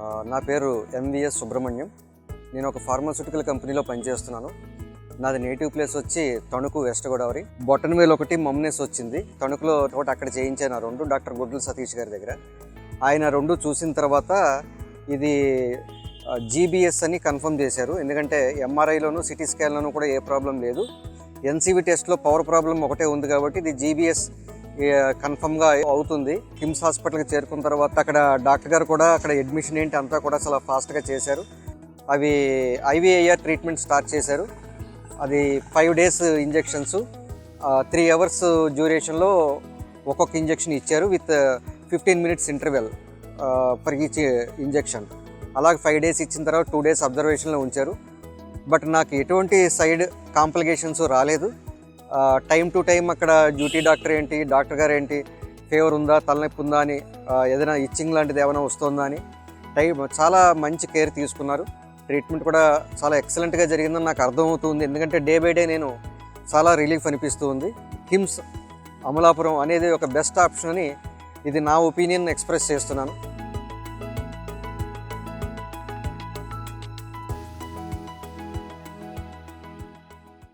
నా పేరు ఎంవిఎస్ సుబ్రహ్మణ్యం. నేను ఒక ఫార్మాస్యూటికల్ కంపెనీలో పనిచేస్తున్నాను. నాది నేటివ్ ప్లేస్ వచ్చి తణుకు వెస్ట్ గోదావరి. బొట్టన్ వేలు ఒకటి మమ్నెస్ వచ్చింది. తణుకులో ఒకటి అక్కడ చేయించాను రెండు డాక్టర్ గుడ్ల సతీష్ గారి దగ్గర. ఆయన రెండు చూసిన తర్వాత ఇది జీబీఎస్ అని కన్ఫర్మ్ చేశారు. ఎందుకంటే ఎంఆర్ఐలోను సిటీ స్కాన్లోనూ కూడా ఏ ప్రాబ్లం లేదు. ఎన్సీవీ టెస్ట్లో పవర్ ప్రాబ్లం ఒకటే ఉంది కాబట్టి ఇది జీబీఎస్ కన్ఫర్మ్గా అవుతుంది. కిమ్స్ హాస్పిటల్కి చేరుకున్న తర్వాత అక్కడ డాక్టర్ గారు కూడా అక్కడ అడ్మిషన్ ఏంటి అంతా కూడా చాలా ఫాస్ట్గా చేశారు. అవి ఐవీఐఆర్ ట్రీట్మెంట్ స్టార్ట్ చేశారు. అది five days injections three hours డ్యూరేషన్లో ఒక్కొక్క ఇంజెక్షన్ ఇచ్చారు with fifteen minutes interval for each injection అలాగే ఫైవ్ డేస్ ఇచ్చిన తర్వాత టూ డేస్ అబ్జర్వేషన్లో ఉంచారు. బట్ నాకు ఎటువంటి సైడ్ కాంప్లికేషన్స్ రాలేదు. టైం టు టైం అక్కడ డ్యూటీ డాక్టర్ ఏంటి డాక్టర్ గారు ఏంటి ఫీవర్ ఉందా తలనొప్పి ఉందా అని ఏదైనా ఇచ్చింగ్ లాంటిది ఏమైనా వస్తుందా అని టైం చాలా మంచి కేర్ తీసుకున్నారు. ట్రీట్మెంట్ కూడా చాలా ఎక్సలెంట్గా జరిగిందని నాకు అర్థమవుతుంది. ఎందుకంటే డే బై డే నేను చాలా రిలీఫ్ అనిపిస్తూ ఉంది కిమ్స్ అమలాపురం అనేది ఒక బెస్ట్ ఆప్షన్ అని ఇది నా ఒపీనియన్ ఎక్స్ప్రెస్ చేస్తున్నాను.